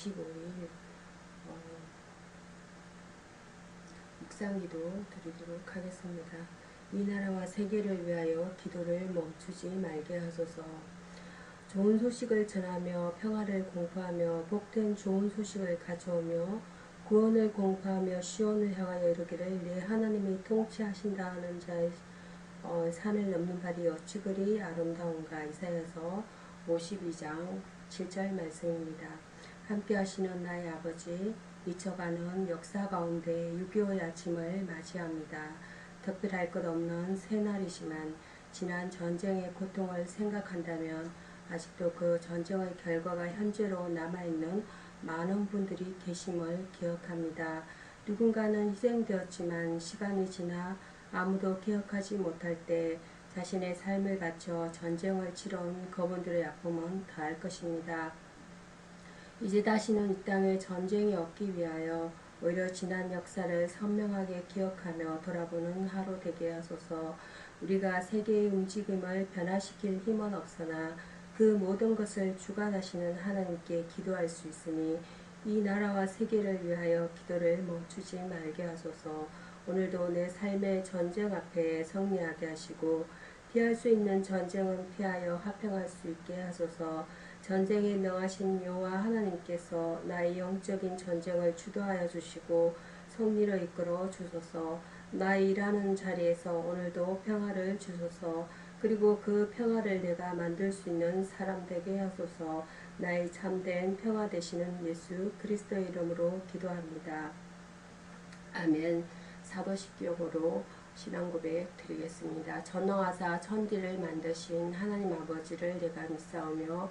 25일 어, 묵상기도 드리도록 하겠습니다. 이 나라와 세계를 위하여 기도를 멈추지 말게 하소서. 좋은 소식을 전하며 평화를 공포하며 복된 좋은 소식을 가져오며 구원을 공포하며 시온을 향하여 이르기를 내 하나님이 통치하신다 하는 자의 어, 산을 넘는 발이 어찌 그리 아름다운가 이사야서 52장 7절 말씀입니다. 함께 하시는 나의 아버지 미쳐가는 역사 가운데 6.25의 아침을 맞이합니다. 특별할 것 없는 새날이지만 지난 전쟁의 고통을 생각한다면 아직도 그 전쟁의 결과가 현재로 남아있는 많은 분들이 계심을 기억합니다. 누군가는 희생되었지만 시간이 지나 아무도 기억하지 못할 때 자신의 삶을 바쳐 전쟁을 치러온 그분들의 아픔은 더할 것입니다. 이제 다시는 이 땅에 전쟁이 없기 위하여 오히려 지난 역사를 선명하게 기억하며 돌아보는 하루 되게 하소서. 우리가 세계의 움직임을 변화시킬 힘은 없으나 그 모든 것을 주관하시는 하나님께 기도할 수 있으니 이 나라와 세계를 위하여 기도를 멈추지 말게 하소서. 오늘도 내 삶의 전쟁 앞에 승리하게 하시고 피할 수 있는 전쟁은 피하여 화평할 수 있게 하소서 전쟁에 능하신 여호와 하나님께서 나의 영적인 전쟁을 주도하여 주시고 승리로 이끌어 주소서 나의 일하는 자리에서 오늘도 평화를 주소서 그리고 그 평화를 내가 만들 수 있는 사람 되게 하소서 나의 참된 평화 되시는 예수 그리스도의 이름으로 기도합니다. 아멘 사도십경으로 신앙 고백 드리겠습니다. 전능하사 천지를 만드신 하나님 아버지를 내가 믿사오며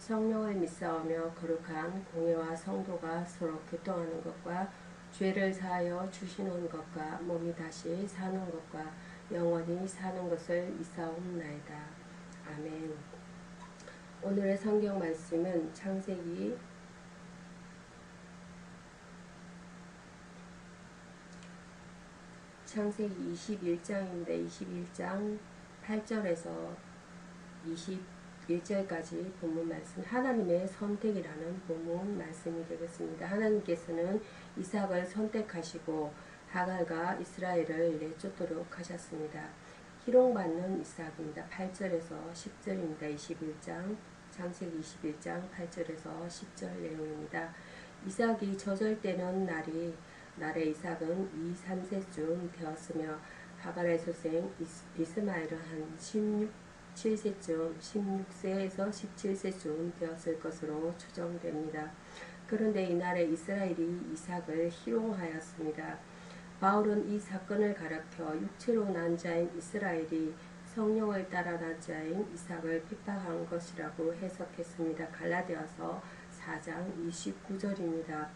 성령을 믿사오며 거룩한 공예와 성도가 서로 교통하는 것과 죄를 사하여 주시는 것과 몸이 다시 사는 것과 영원히 사는 것을 믿사옵나이다. 아멘. 오늘의 성경 말씀은 창세기 창세기 21장인데 21장 8절에서 21절까지 본문 말씀 하나님의 선택이라는 본문 말씀이 되겠습니다. 하나님께서는 이삭을 선택하시고 하갈과 이스라엘을 내쫓도록 하셨습니다. 희롱받는 이삭입니다. 8절에서 10절입니다. 21장 창세기 21장 8절에서 10절 내용입니다. 이삭이 저절되는 날이 날의 이삭은 2, 3세쯤 되었으며 하갈의 소생 이스마엘은 한 16, 7세쯤 16세에서 17세쯤 되었을 것으로 추정됩니다. 그런데 이날에 이스라엘이 이삭을 희롱하였습니다. 바울은 이 사건을 가르켜 육체로 난 자인 이스라엘이 성령을 따라 난 자인 이삭을 핍박한 것이라고 해석했습니다. 갈라디아서 4장 29절입니다.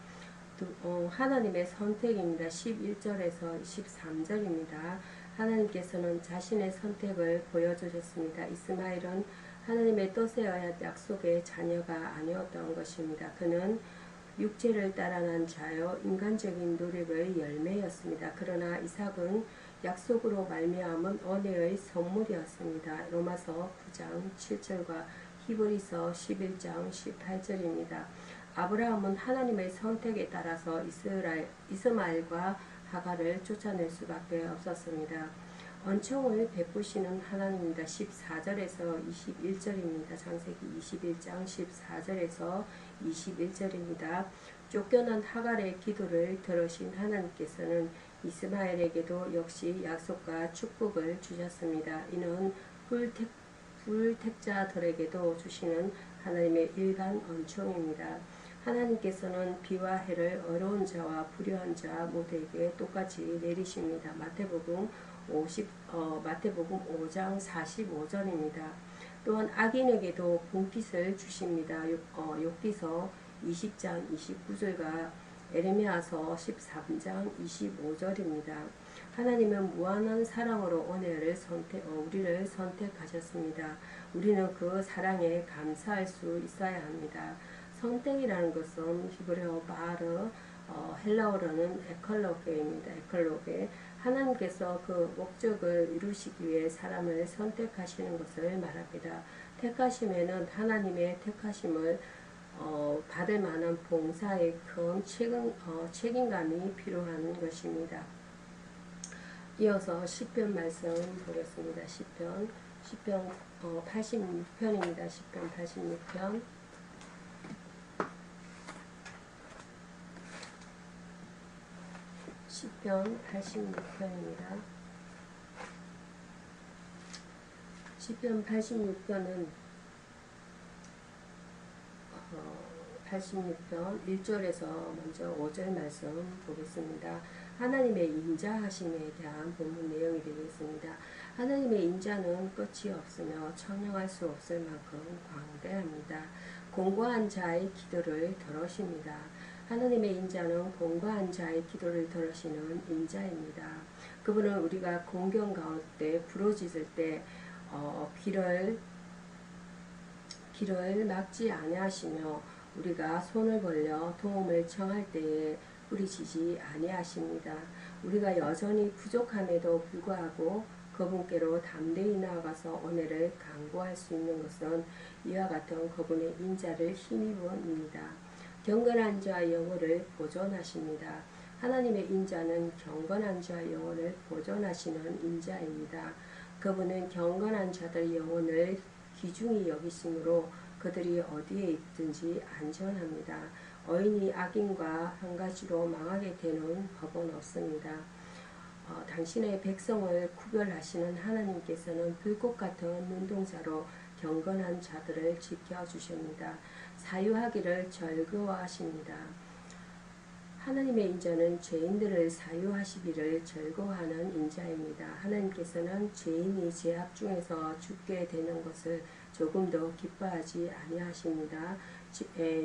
어, 하나님의 선택입니다. 11절에서 13절입니다. 하나님께서는 자신의 선택을 보여주셨습니다. 이스마엘은 하나님의 뜻에 의한 약속의 자녀가 아니었던 것입니다. 그는 육체를 따라 난 자여 인간적인 노력의 열매였습니다. 그러나 이삭은 약속으로 말미암은 은혜의 선물이었습니다. 로마서 9장 7절과 히브리서 11장 18절입니다. 아브라함은 하나님의 선택에 따라서 이스라엘, 이스마엘과 하가를 쫓아낼 수밖에 없었습니다. 언총을 베푸시는 하나님입니다. 14절에서 21절입니다. 창세기 21장 14절에서 21절입니다. 쫓겨난 하갈의 기도를 들으신 하나님께서는 이스마엘에게도 역시 약속과 축복을 주셨습니다. 이는 불택, 불택자들에게도 주시는 하나님의 일반 언총입니다. 하나님께서는 비와 해를 어려운 자와 불효한 자 모두에게 똑같이 내리십니다. 마태복음 50, 어, 마태복음 5장 45절입니다. 또한 악인에게도 분깃을 주십니다. 어, 욥기서 20장 29절과 에레미야서 13장 25절입니다. 하나님은 무한한 사랑으로 오늘을 선택, 어, 우리를 선택하셨습니다. 우리는 그 사랑에 감사할 수 있어야 합니다. 선택이라는 것은 히브리어 바르, 어, 헬라어로는 에컬로게입니다. 에컬로게. 하나님께서 그 목적을 이루시기 위해 사람을 선택하시는 것을 말합니다. 택하심에는 하나님의 택하심을 어, 받을 만한 봉사의 큰 책임, 어, 책임감이 필요한 것입니다. 이어서 10편 말씀 보겠습니다. 10편, 10편 어, 86편입니다. 10편 86편. 시편 86편입니다. 시편 86편은 어, 86편 1절에서 먼저 5절 말씀 보겠습니다. 하나님의 인자하심에 대한 본문 내용이 되겠습니다. 하나님의 인자는 끝이 없으며 청량할 수 없을 만큼 광대합니다. 공고한 자의 기도를 들으십니다. 하나님의 인자는 공고한 자의 기도를 들으시는 인자입니다. 그분은 우리가 공경 가운데 부러지을 때 어, 귀를 길을 막지 아니하시며 우리가 손을 벌려 도움을 청할 때에 뿌리치지 아니하십니다. 우리가 여전히 부족함에도 불구하고 그분께로 담대히 나아가서 은혜를 강구할 수 있는 것은 이와 같은 그분의 인자를 힘입어입니다. 경건한 자의 영혼을 보존하십니다. 하나님의 인자는 경건한 자의 영혼을 보존하시는 인자입니다. 그분은 경건한 자들 영혼을 귀중히 여기심으로 그들이 어디에 있든지 안전합니다. 어인이 악인과 한 가지로 망하게 되는 법은 없습니다. 어, 당신의 백성을 구별하시는 하나님께서는 불꽃 같은 눈동자로 경건한 자들을 지켜주십니다. 사유하기를 즐거워하십니다. 하나님의 인자는 죄인들을 사유하시기를 즐거워하는 인자입니다. 하나님께서는 죄인이 죄악 중에서 죽게 되는 것을 조금도 기뻐하지 아니하십니다.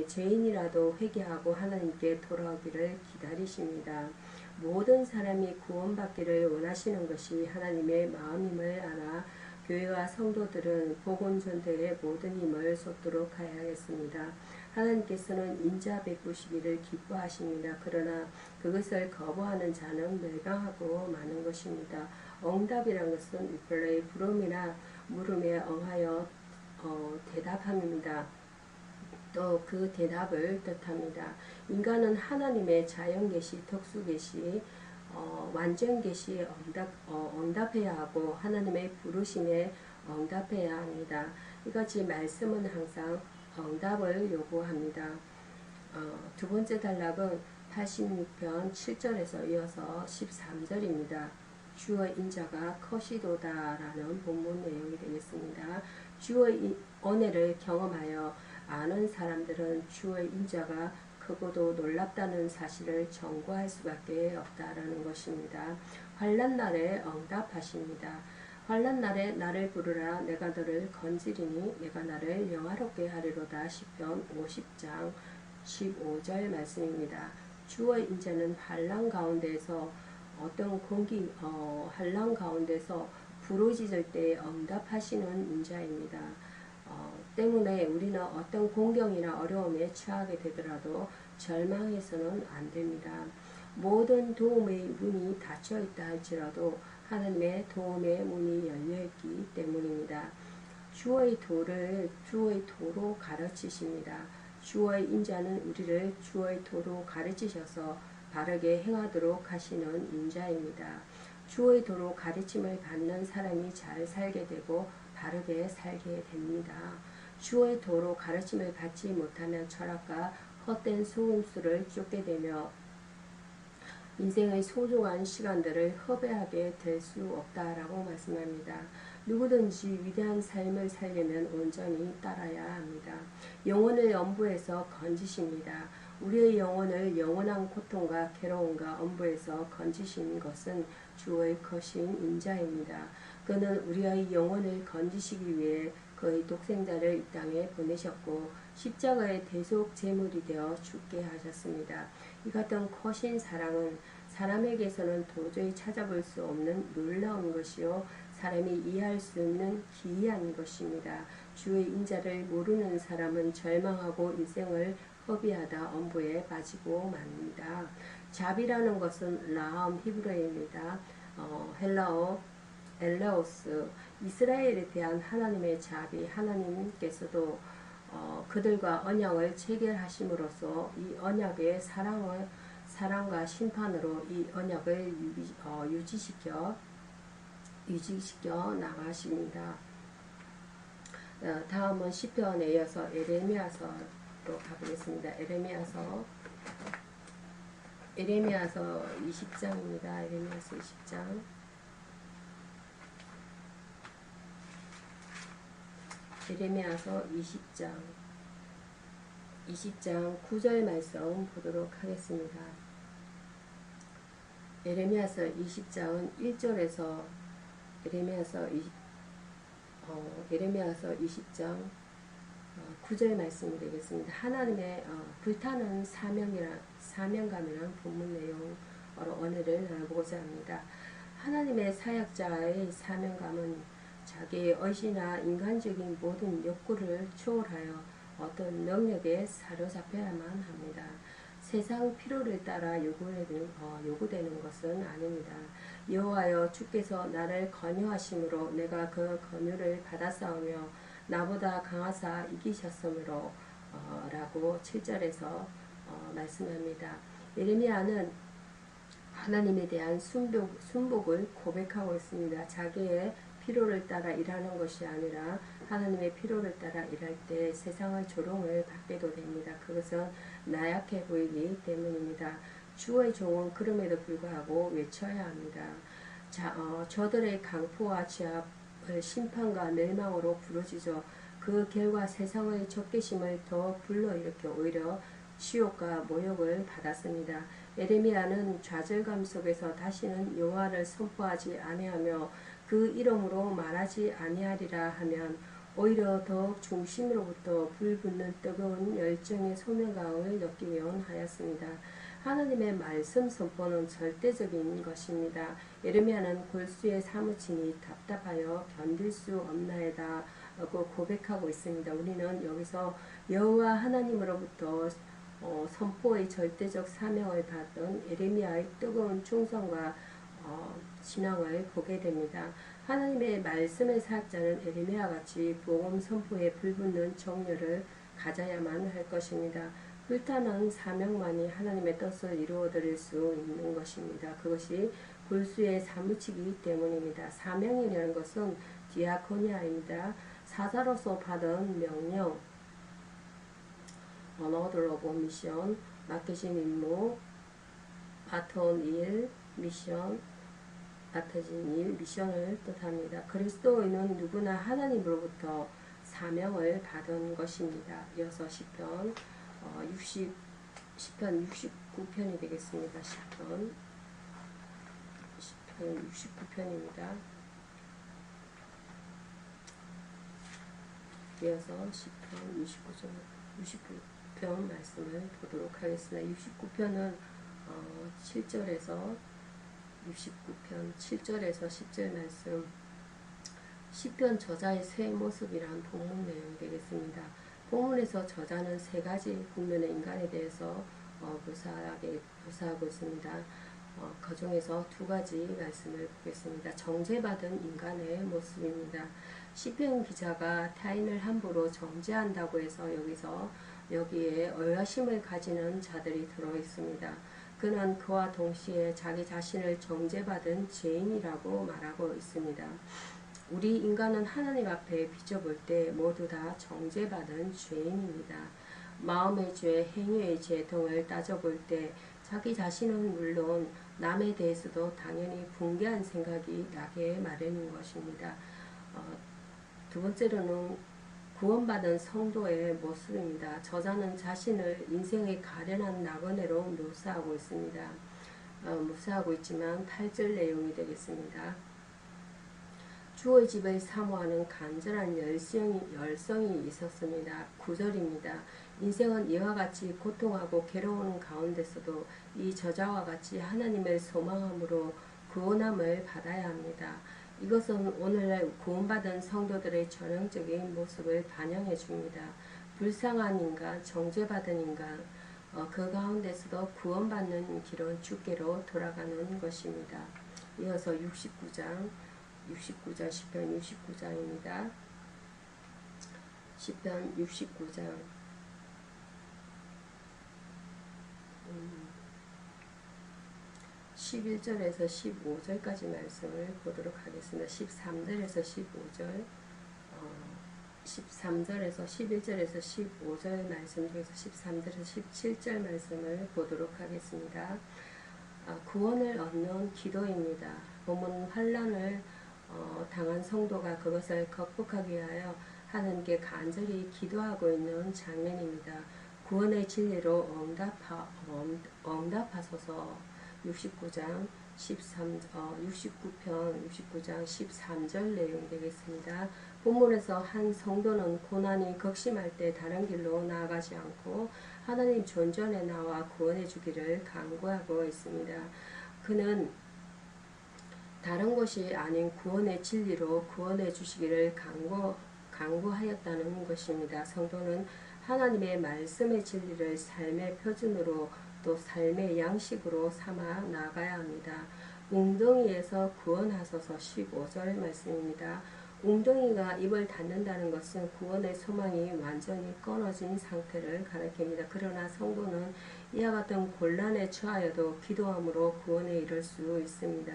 죄인이라도 회개하고 하나님께 돌아오기를 기다리십니다. 모든 사람이 구원받기를 원하시는 것이 하나님의 마음임을 알아 교회와 성도들은 복음전도의 모든 힘을 쏟도록 하야겠습니다. 하나님께서는 인자 베푸시기를 기뻐하십니다. 그러나 그것을 거부하는 자는 멸망하고 마는 것입니다. 응답이란 것은 리플레이 부름이나 물음에 응하여 어, 대답함입니다. 또 그 대답을 뜻합니다. 인간은 하나님의 자연 계시, 특수 계시, 어, 완전 계시에 응답, 어, 응답해야 하고 하나님의 부르심에 응답해야 합니다. 이같이 말씀은 항상 응답을 요구합니다. 어, 두 번째 단락은 86편 7절에서 이어서 13절입니다. 주의 인자가 커시도다 라는 본문 내용이 되겠습니다. 주의 은혜를 경험하여 아는 사람들은 주의 인자가 크고도 놀랍다는 사실을 정구할 수밖에 없다라는 것입니다. 환란 날에 응답하십니다. 환란 날에 나를 부르라 내가 너를 건지리니 내가 나를 영화롭게 하리로다 시편 50장 15절 말씀입니다. 주의 인자는 환란 가운데서 어떤 공기 어, 환란 가운데서 부르짖을 때 응답하시는 인자입니다. 어, 때문에 우리는 어떤 공경이나 어려움에 처하게 되더라도 절망해서는 안 됩니다. 모든 도움의 문이 닫혀 있다 할지라도 하나님의 도움의 문이 열려 있기 때문입니다. 주의 도를 주의 도로 가르치십니다. 주의 인자는 우리를 주의 도로 가르치셔서 바르게 행하도록 하시는 인자입니다. 주의 도로 가르침을 받는 사람이 잘 살게 되고 바르게 살게 됩니다. 주의 도로 가르침을 받지 못하면 철학과 헛된 소음수를 쫓게 되며 인생의 소중한 시간들을 허배하게 될 수 없다라고 말씀합니다. 누구든지 위대한 삶을 살려면 온전히 따라야 합니다. 영혼을 엄부에서 건지십니다. 우리의 영혼을 영원한 고통과 괴로움과 엄부에서 건지신 것은 주의 거신 인자입니다. 그는 우리의 영혼을 건지시기 위해 그의 독생자를 이 땅에 보내셨고 십자가의 대속 제물이 되어 죽게 하셨습니다. 이 같은 커신 사랑은 사람에게서는 도저히 찾아볼 수 없는 놀라운 것이요 사람이 이해할 수 없는 기이한 것입니다. 주의 인자를 모르는 사람은 절망하고 인생을 허비하다 엄부에 빠지고 맙니다. 잡이라는 것은 라함 히브리어입니다. 어, 헬라어 엘레오스 이스라엘에 대한 하나님의 자비 하나님께서도 어, 그들과 언약을 체결하심으로써 이 언약의 사랑을 사랑과 심판으로 이 언약을 유지, 어, 유지시켜 유지시켜 나가십니다. 어, 다음은 시편에 이어서 에레미야서로 가보겠습니다. 에레미야서 에레미야서 20장입니다. 에레미야서 20장 에레미야서 20장 20장 9절 말씀 보도록 하겠습니다. 에레미야서 20장은 1절에서 에레미야서 20, 어, 에레미야서 20장 어, 9절 말씀이 되겠습니다. 하나님의 어, 불타는 사명이라 사명감이란 본문 내용으로 언어를 나눠보고자 합니다. 하나님의 사역자의 사명감은 자기의 의지나 인간적인 모든 욕구를 초월하여 어떤 능력에 사로잡혀야만 합니다. 세상 필요를 따라 요구되는, 어, 요구되는 것은 아닙니다. 여호와여 주께서 나를 권유하심으로 내가 그 권유를 받아싸우며 나보다 강하사 이기셨으므로 어, 라고 7절에서 어, 말씀합니다. 예레미야는 하나님에 대한 순복, 순복을 고백하고 있습니다. 자기의 필요를 따라 일하는 것이 아니라 하나님의 필요를 따라 일할 때 세상의 조롱을 받게도 됩니다. 그것은 나약해 보이기 때문입니다. 주의 종은 그럼에도 불구하고 외쳐야 합니다. 자, 어, 저들의 강포와 제압을 심판과 멸망으로 부르짖어 그 결과 세상의 적개심을 더 불러일으켜 오히려 치욕과 모욕을 받았습니다. 에레미야는 좌절감 속에서 다시는 여호와를 선포하지 아니하며 그 이름으로 말하지 아니하리라 하면 오히려 더욱 중심으로부터 불붙는 뜨거운 열정의 소명감을 느끼곤 하였습니다. 하나님의 말씀 선포는 절대적인 것입니다. 예레미야는 골수에 사무치니 답답하여 견딜 수 없나이다 고 고백하고 있습니다. 우리는 여기서 여호와 하나님으로부터 어, 선포의 절대적 사명을 받은 예레미야의 뜨거운 충성과 어, 신앙을 보게 됩니다. 하나님의 말씀의 사역자는 에레미야 같이 복음 선포에 불붙는 정열을 가져야만 할 것입니다. 불타는 사명만이 하나님의 뜻을 이루어드릴 수 있는 것입니다. 그것이 불수에 사무치기 때문입니다. 사명이라는 것은 디아코니아입니다. 사자로서 받은 명령, 언어들 오브 미션, 맡기신 임무, 바톤 일, 미션, 맡아진 일, 미션을 뜻합니다. 그리스도인은 누구나 하나님으로부터 사명을 받은 것입니다. 이어서 시편 어, 60, 시편 69편이 되겠습니다. 시편 시편 69편입니다. 이어서 시편 69편, 69편 말씀을 보도록 하겠습니다. 69편은 어, 7절에서 69편 7절에서 10절 말씀 시편 저자의 새 모습이란 본문 내용이 되겠습니다. 본문에서 저자는 세 가지 국면의 인간에 대해서 어, 묘사하게 묘사하고 있습니다. 어, 그 중에서 두 가지 말씀을 보겠습니다. 정죄받은 인간의 모습입니다. 시편 기자가 타인을 함부로 정죄한다고 해서 여기서 여기에 의심을 가지는 자들이 들어 있습니다. 그는 그와 동시에 자기 자신을 정죄받은 죄인이라고 말하고 있습니다. 우리 인간은 하나님 앞에 비춰볼 때 모두 다 정죄받은 죄인입니다. 마음의 죄, 행위의 죄 등을 따져볼 때 자기 자신은 물론 남에 대해서도 당연히 붕괴한 생각이 나게 마련인 것입니다. 어, 두 번째로는 구원받은 성도의 모습입니다. 저자는 자신을 인생의 가련한 나그네로 묘사하고 있습니다. 어, 묘사하고 있지만 8절 내용이 되겠습니다. 주의 집을 사모하는 간절한 열성이, 열성이 있었습니다. 9절입니다. 인생은 이와 같이 고통하고 괴로운 가운데서도 이 저자와 같이 하나님을 소망함으로 구원함을 받아야 합니다. 이것은 오늘날 구원받은 성도들의 전형적인 모습을 반영해 줍니다. 불쌍한 인간, 정죄받은 인간, 어, 그 가운데서도 구원받는 길은 주께로 돌아가는 것입니다. 이어서 69장 69장 10편 69장입니다. 10편 69장 11절에서 15절까지 말씀을 보도록 하겠습니다. 13절에서 15절 어, 13절에서 11절에서 15절 말씀 중에서 13절에서 17절 말씀을 보도록 하겠습니다. 아, 구원을 얻는 기도입니다. 본문 환란을 어, 당한 성도가 그것을 극복하기 위하여 하나님께 간절히 기도하고 있는 장면입니다. 구원의 진리로 응답하, 응답하소서 69장 13, 어, 69편 69장 13절 내용 되겠습니다. 본문에서 한 성도는 고난이 극심할 때 다른 길로 나아가지 않고 하나님 존전에 나와 구원해 주기를 간구하고 있습니다. 그는 다른 것이 아닌 구원의 진리로 구원해 주시기를 간구, 간구하였다는 것입니다. 성도는 하나님의 말씀의 진리를 삶의 표준으로 또 삶의 양식으로 삼아 나가야 합니다. 웅덩이에서 구원하소서 15절 말씀입니다. 웅덩이가 입을 닫는다는 것은 구원의 소망이 완전히 끊어진 상태를 가리킵니다. 그러나 성도는 이와 같은 곤란에 처하여도 기도함으로 구원에 이를 수 있습니다.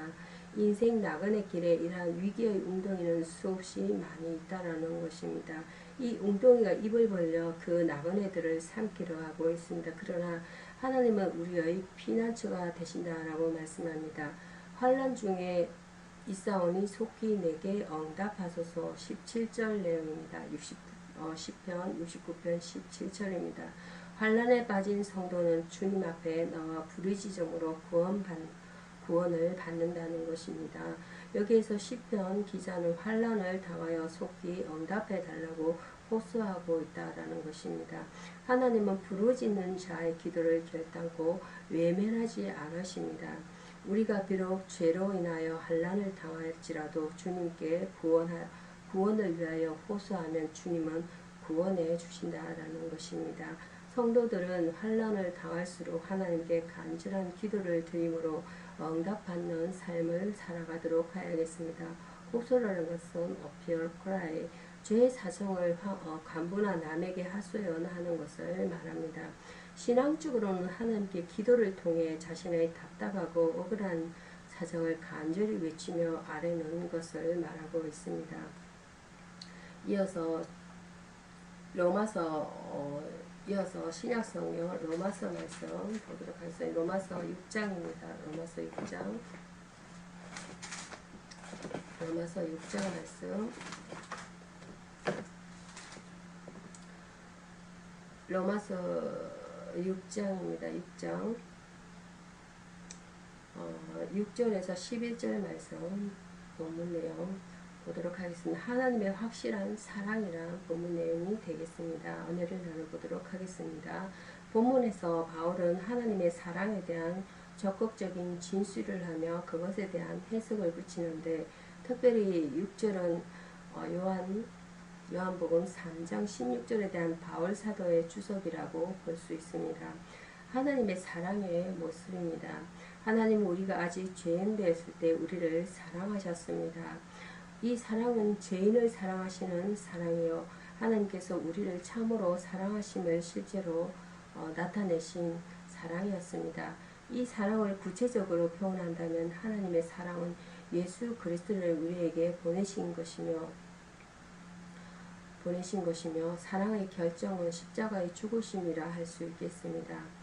인생 나그네 길에 이러한 위기의 웅덩이는 수없이 많이 있다라는 것입니다. 이 웅덩이가 입을 벌려 그 나그네들을 삼키려 하고 있습니다. 그러나 하나님은 우리의 피난처가 되신다라고 말씀합니다. 환란 중에 이사오니 속히 내게 응답하소서 17절 내용입니다. 60, 어, 10편 69편 17절입니다. 환란에 빠진 성도는 주님 앞에 나와 부르짖음으로 구원받 구원을 받는다는 것입니다. 여기에서 시편 기자는 환란을 당하여 속히 응답해 달라고 호소하고 있다라는 것입니다. 하나님은 부르짖는 자의 기도를 결단코 외면하지 않으십니다. 우리가 비록 죄로 인하여 환란을 당할지라도 주님께 구원하, 구원을 위하여 호소하면 주님은 구원해 주신다라는 것입니다. 성도들은 환란을 당할수록 하나님께 간절한 기도를 드림으로 응답받는 삶을 살아가도록 하야겠습니다. 호소라는 것은 appear cry, 죄의 사정을 어, 간부나 남에게 하소연하는 것을 말합니다. 신앙적으로는 하나님께 기도를 통해 자신의 답답하고 억울한 사정을 간절히 외치며 아뢰는 것을 말하고 있습니다. 이어서 로마서 어, 이어서 신약성경 로마서 말씀 보도록 하겠습니다. 로마서 6장입니다. 로마서 6장 로마서 6장 말씀 로마서 6장입니다. 6장 어, 6절에서 11절 말씀 본문 내용 보도록 하겠습니다. 하나님의 확실한 사랑이란 본문 내용이 되겠습니다. 은혜를 나눠보도록 하겠습니다. 본문에서 바울은 하나님의 사랑에 대한 적극적인 진술을 하며 그것에 대한 해석을 붙이는데 특별히 6절은 어, 요한 요한복음 3장 16절에 대한 바울 사도의 주석이라고 볼 수 있습니다. 하나님의 사랑의 모습입니다. 하나님 우리가 아직 죄인 되었을 때 우리를 사랑하셨습니다. 이 사랑은 죄인을 사랑하시는 사랑이요. 하나님께서 우리를 참으로 사랑하심을 실제로 어, 나타내신 사랑이었습니다. 이 사랑을 구체적으로 표현한다면 하나님의 사랑은 예수 그리스도를 우리에게 보내신 것이며 보내신 것이며 사랑의 결정은 십자가의 죽으심이라 할 수 있겠습니다.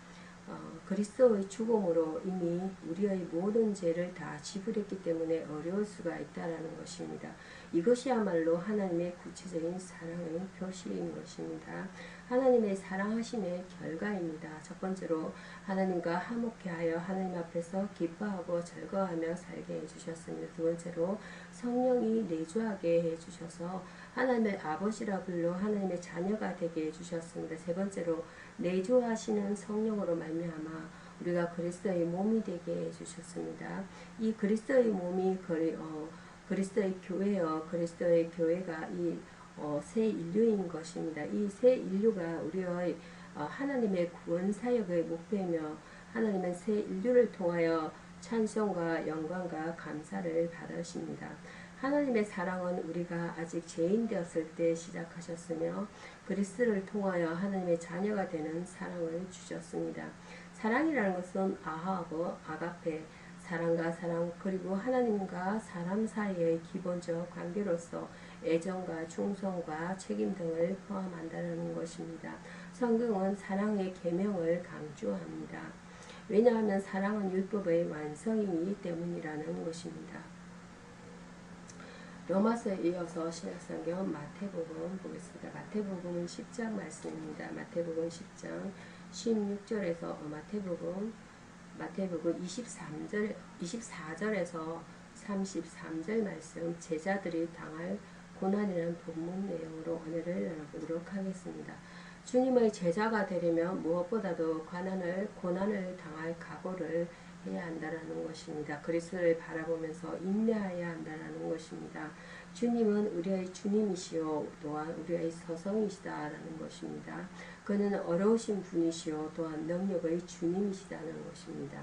어, 그리스도의 죽음으로 이미 우리의 모든 죄를 다 지불했기 때문에 어려울 수가 있다라는 것입니다. 이것이야말로 하나님의 구체적인 사랑의 표시인 것입니다. 하나님의 사랑하심의 결과입니다. 첫 번째로 하나님과 화목케 하여 하나님 앞에서 기뻐하고 즐거워하며 살게 해주셨습니다. 두 번째로 성령이 내주하게 해주셔서 하나님의 아버지라 불러 하나님의 자녀가 되게 해주셨습니다. 세 번째로 내주하시는 성령으로 말미암아 우리가 그리스도의 몸이 되게 해주셨습니다. 이 그리스도의 몸이 그리, 어, 그리스도의 교회여 그리스도의 교회가 이 어, 새 인류인 것입니다. 이 새 인류가 우리의 어, 하나님의 구원 사역의 목표이며 하나님은 새 인류를 통하여 찬송과 영광과 감사를 받으십니다. 하나님의 사랑은 우리가 아직 죄인 되었을 때 시작하셨으며 그리스를 통하여 하나님의 자녀가 되는 사랑을 주셨습니다. 사랑이라는 것은 아하고 아가페, 사랑과 사랑 그리고 하나님과 사람 사이의 기본적 관계로서 애정과 충성과 책임 등을 포함한다는 것입니다. 성경은 사랑의 계명을 강조합니다. 왜냐하면 사랑은 율법의 완성이기 때문이라는 것입니다. 로마서에 이어서 신약성경 마태복음 보겠습니다. 마태복음은 10장 말씀입니다. 마태복음 10장 16절에서 어, 마태복음 마태복음 23절 24절에서 33절 말씀 제자들이 당할 고난이라는 본문 내용으로 오늘을 나눠보도록 하겠습니다. 주님의 제자가 되려면 무엇보다도 고난을 고난을 당할 각오를 해야 한다라는 것입니다. 그리스도를 바라보면서 인내해야 한다라는 것입니다. 주님은 우리의 주님이시요 또한 우리의 서성이시다라는 것입니다. 그는 어려우신 분이시요 또한 능력의 주님이시다는 것입니다.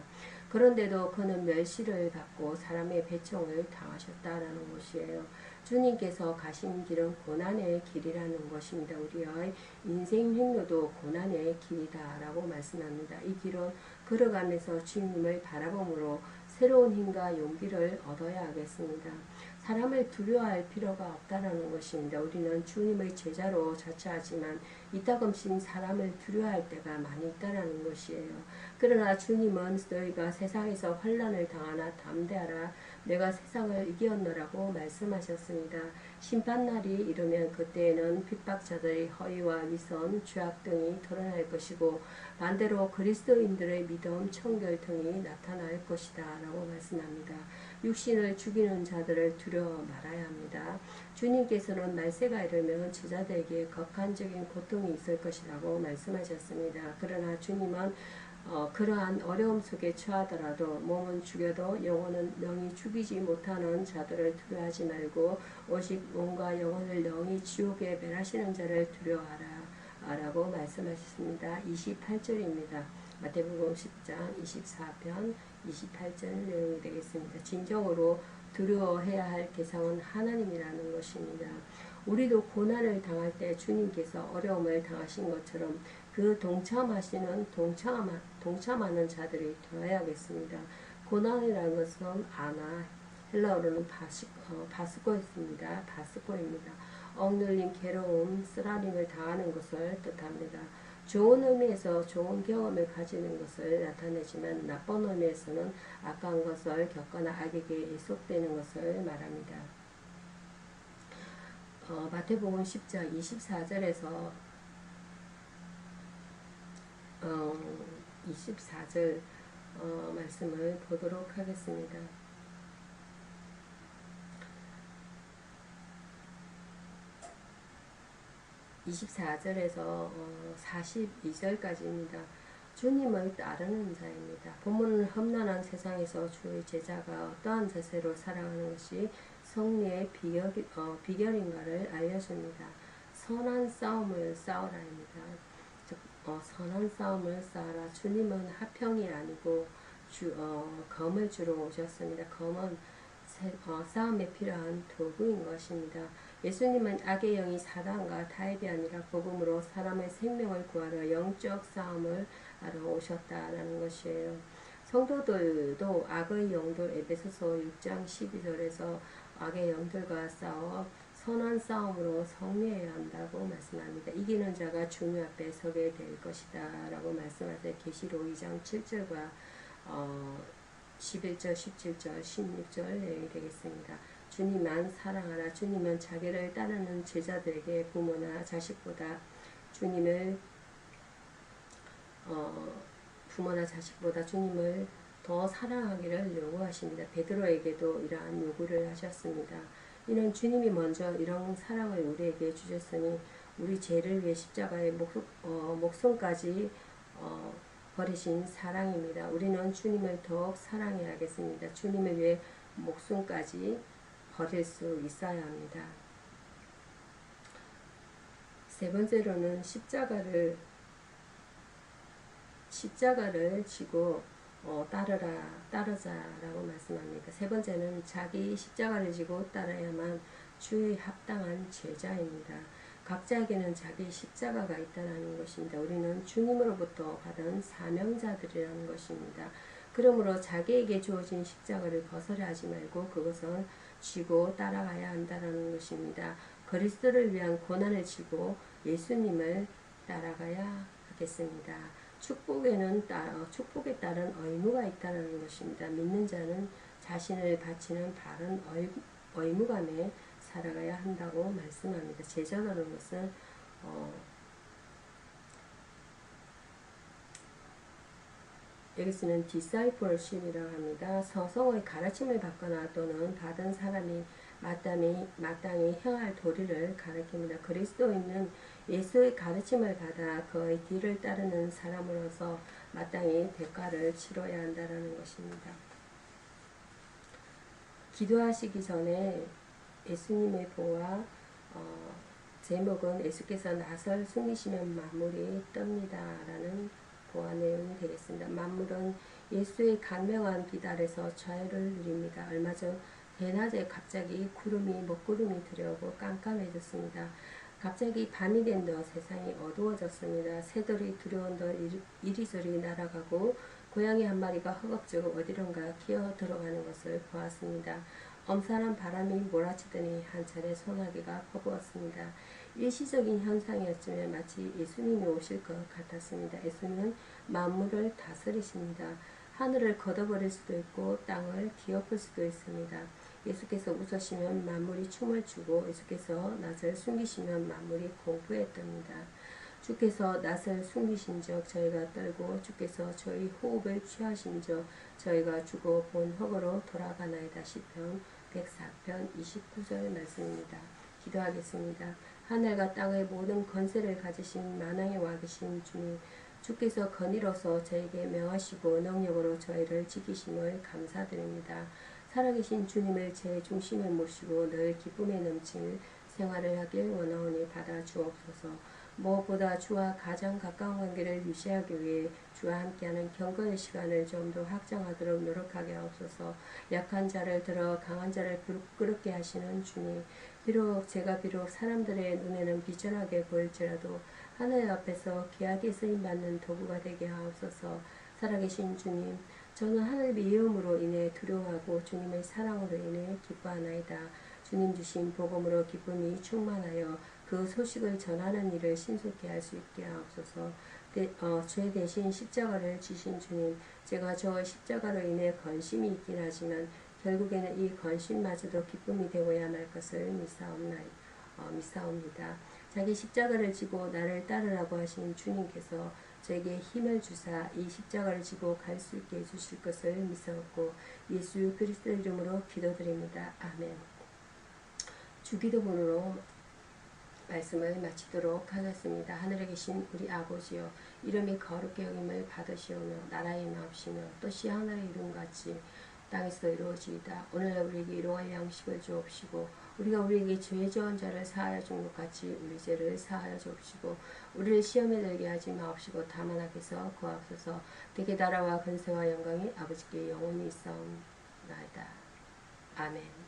그런데도 그는 멸시를 받고 사람의 배청을 당하셨다라는 것이에요. 주님께서 가신 길은 고난의 길이라는 것입니다. 우리의 인생 행로도 고난의 길이다라고 말씀합니다. 이 길은 걸어가면서 주님을 바라봄으로 새로운 힘과 용기를 얻어야 하겠습니다. 사람을 두려워할 필요가 없다는 것입니다. 우리는 주님의 제자로 자처하지만 이따금씩 사람을 두려워할 때가 많이 있다는 것이에요. 그러나 주님은 너희가 세상에서 환란을 당하나 담대하라 내가 세상을 이겼노라고 말씀하셨습니다. 심판날이 이르면 그때에는 핍박자들의 허위와 위선, 죄악 등이 드러날 것이고 반대로 그리스도인들의 믿음, 청결 등이 나타날 것이다 라고 말씀합니다. 육신을 죽이는 자들을 두려워 말아야 합니다. 주님께서는 말세가 이르면 제자들에게 극한적인 고통이 있을 것이라고 말씀하셨습니다. 그러나 주님은 어, 그러한 어려움 속에 처하더라도 몸은 죽여도 영혼은 영이 죽이지 못하는 자들을 두려워하지 말고 오직 몸과 영혼을 영이 지옥에 멸하시는 자를 두려워하라 라고 말씀하셨습니다. 28절입니다. 마태복음 10장 24편 28절 내용이 되겠습니다. 진정으로 두려워해야 할 대상은 하나님이라는 것입니다. 우리도 고난을 당할 때 주님께서 어려움을 당하신 것처럼 그 동참하시는 동참, 동참하는 자들이 되어야겠습니다. 고난이라는 것은 아나 헬라어로는 바시, 어, 바스코입니다. 바스코입니다. 억눌린 괴로움, 쓰라림을 당하는 것을 뜻합니다. 좋은 의미에서 좋은 경험을 가지는 것을 나타내지만 나쁜 의미에서는 악한 것을 겪거나 악에게 예속되는 것을 말합니다. 어, 마태복음 10장 24절에서 어, 24절 어, 말씀을 보도록 하겠습니다. 24절에서 어, 42절까지입니다. 주님을 따르는 자입니다. 본문은 험난한 세상에서 주의 제자가 어떠한 자세로 살아가는 것이 성리의 비결, 어, 비결인가를 알려줍니다. 선한 싸움을 싸우라입니다. 즉, 어, 선한 싸움을 싸우라. 주님은 하평이 아니고 주, 어, 검을 주러 오셨습니다. 검은 세, 어, 싸움에 필요한 도구인 것입니다. 예수님은 악의 영이 사단과 타협이 아니라 복음으로 사람의 생명을 구하러 영적 싸움을 하러 오셨다라는 것이에요. 성도들도 악의 영들 에베소서 6장 12절에서 악의 영들과 싸워 선한 싸움으로 승리해야 한다고 말씀합니다. 이기는 자가 주님 앞에 서게 될 것이다 라고 말씀하세요. 계시록 2장 7절과 어, 11절, 17절, 16절 내용이 되겠습니다. 주님만 사랑하라. 주님은 자기를 따르는 제자들에게 부모나 자식보다 주님을 어, 부모나 자식보다 주님을 더 사랑하기를 요구하십니다. 베드로에게도 이러한 요구를 하셨습니다. 이는 주님이 먼저 이런 사랑을 우리에게 주셨으니 우리 죄를 위해 십자가의 목, 어, 목숨까지 어, 버리신 사랑입니다. 우리는 주님을 더욱 사랑해야겠습니다. 주님을 위해 목숨까지 버릴 수 있어야 합니다. 세 번째로는 십자가를 십자가를 지고 어, 따르라 따르자라고 말씀합니다. 세 번째는 자기 십자가를 지고 따라야만 주의 합당한 제자입니다. 각자에게는 자기 십자가가 있다는 것입니다. 우리는 주님으로부터 받은 사명자들이라는 것입니다. 그러므로 자기에게 주어진 십자가를 벗으려 하지 말고 그것을 쥐고 따라가야 한다는 것입니다. 그리스도를 위한 고난을 지고 예수님을 따라가야 하겠습니다. 축복에는 따, 어, 축복에 따른 의무가 있다는 것입니다. 믿는 자는 자신을 바치는 바른 의, 의무감에 살아가야 한다고 말씀합니다. 제자라는 것은 어, 여기서는 discipleship이라고 합니다. 서성의 가르침을 받거나 또는 받은 사람이 마땅히, 마땅히 행할 도리를 가르칩니다. 그리스도인은 예수의 가르침을 받아 그의 뒤를 따르는 사람으로서 마땅히 대가를 치러야 한다는 것입니다. 기도하시기 전에 예수님의 보화 어, 제목은 예수께서 나설 숨기시면 만물이 뜹니다. 라는 보화 내용이 되겠습니다. 만물은 예수의 간명한 빛 아래서 자유를 누립니다. 얼마 전 대낮에 갑자기 구름이 먹구름이 들여오고 깜깜해졌습니다. 갑자기 밤이 된 더 세상이 어두워졌습니다. 새들이 두려운 더 이리저리 날아가고 고양이 한 마리가 허겁지겁 어디론가 기어 들어가는 것을 보았습니다. 엄살한 바람이 몰아치더니 한 차례 소나기가 퍼부었습니다. 일시적인 현상이었지만 마치 예수님이 오실 것 같았습니다. 예수님은 만물을 다스리십니다. 하늘을 걷어버릴 수도 있고 땅을 뒤엎을 수도 있습니다. 예수께서 웃으시면 만물이 춤을 추고 예수께서 낯을 숨기시면 만물이 공부에 뜹니다. 주께서 낯을 숨기신 적 저희가 떨고 주께서 저희 호흡을 취하신 적 저희가 주고 본 흙으로 돌아가나이다 시편 104편 29절 말씀입니다. 기도하겠습니다. 하늘과 땅의 모든 건세를 가지신 만왕의 와 계신 주님 주께서 거닐어서 저에게 명하시고 능력으로 저희를 지키심을 감사드립니다. 살아계신 주님을 제 중심에 모시고 늘 기쁨에 넘칠 생활을 하길 원하오니 받아 주옵소서. 무엇보다 주와 가장 가까운 관계를 유지하기 위해 주와 함께하는 경건의 시간을 좀 더 확장하도록 노력하게 하옵소서. 약한 자를 들어 강한 자를 부끄럽게 하시는 주님. 비록 제가 비록 사람들의 눈에는 비천하게 보일지라도 하나님 앞에서 귀하게 쓰임받는 도구가 되게 하옵소서. 살아계신 주님. 저는 하늘 미움으로 인해 두려워하고 주님의 사랑으로 인해 기뻐하나이다. 주님 주신 복음으로 기쁨이 충만하여 그 소식을 전하는 일을 신속히 할 수 있게 하옵소서. 대, 어, 죄 대신 십자가를 지신 주님, 제가 저 십자가로 인해 건심이 있긴 하지만 결국에는 이 건심마저도 기쁨이 되고야 말 것을 믿사옵나이, 어, 믿사옵니다. 자기 십자가를 지고 나를 따르라고 하신 주님께서 저에게 힘을 주사 이 십자가를 지고 갈 수 있게 해주실 것을 믿사옵고 예수 그리스도 이름으로 기도드립니다. 아멘. 주기도문으로 말씀을 마치도록 하겠습니다. 하늘에 계신 우리 아버지여 이름이 거룩게 여김을 받으시오며 나라의 마옵시며 뜻이 하늘의 이름같이 땅에서 이루어지이다. 오늘날 우리에게 이러한 양식을 주옵시고 우리가 우리에게 죄 지은 자를 사하여 준 것 같이 우리 죄를 사하여 주옵시고 우리를 시험에 들게 하지 마옵시고 다만 하께서 구하옵소서 되게 나라와 근세와 영광이 아버지께 영원히 있사옵나이다. 아멘.